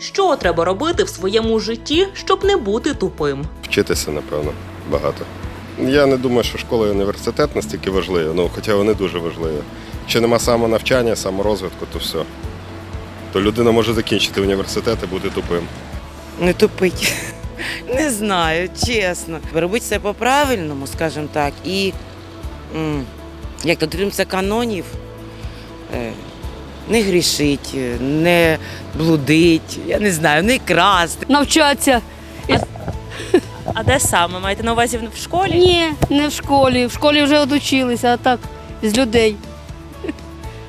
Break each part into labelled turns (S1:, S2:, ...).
S1: Що треба робити в своєму житті, щоб не бути тупим?
S2: Вчитися, напевно, багато. Я не думаю, що школа і університет настільки важливі, ну, хоча вони дуже важливі. Якщо нема самонавчання, саморозвитку, то все. То людина може закінчити університет і бути тупим.
S3: Не тупить. Не знаю, чесно. Робити все по-правильному, скажімо так, і м, як дотримуватися канонів, е, не грішить, не блудить, я не знаю, не красти.
S4: навчатися.
S1: А де саме? Маєте на увазі в школі?
S4: Ні, не в школі. В школі вже одучилися, а так, з людей.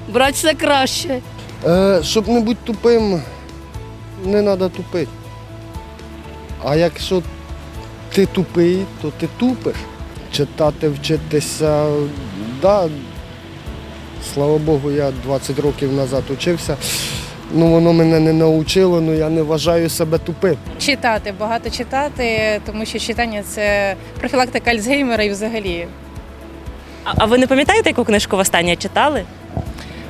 S4: Брати все краще.
S5: Е, щоб не бути тупим, не треба тупити. А якщо ти тупий, то ти тупиш. Читати, вчитися, да, слава Богу, я 20 років назад учився. Ну, воно мене не навчило, але я не вважаю себе тупим.
S6: Читати, багато читати, тому що читання це профілактика Альцгеймера і взагалі.
S1: А, а ви не пам'ятаєте, яку книжку востаннє читали?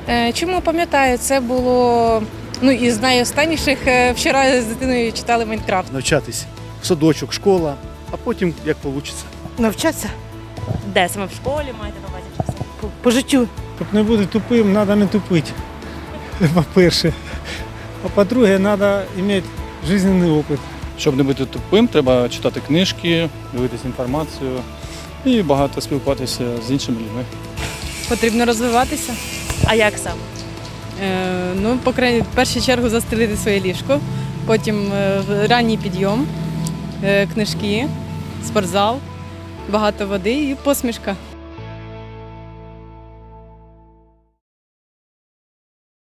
S6: Е, Чому пам'ятаю, це було ну із найостанніших. е, Вчора з дитиною читали Майнкрафт.
S7: навчатись. Садочок, школа, а потім як вийде.
S8: Навчатися
S1: Де саме в школі маєте на увазі?
S8: по, по життю.
S9: Щоб не бути тупим, треба не тупити. По-перше. А по-друге, треба мати життєвий опит.
S10: Щоб не бути тупим, треба читати книжки, дивитися інформацію і багато спілкуватися з іншими людьми.
S6: Потрібно розвиватися.
S1: А як саме?
S6: Е, Ну, по крайній в першу чергу застелити своє ліжко, потім е, ранній підйом, е, книжки, спортзал, багато води і посмішка.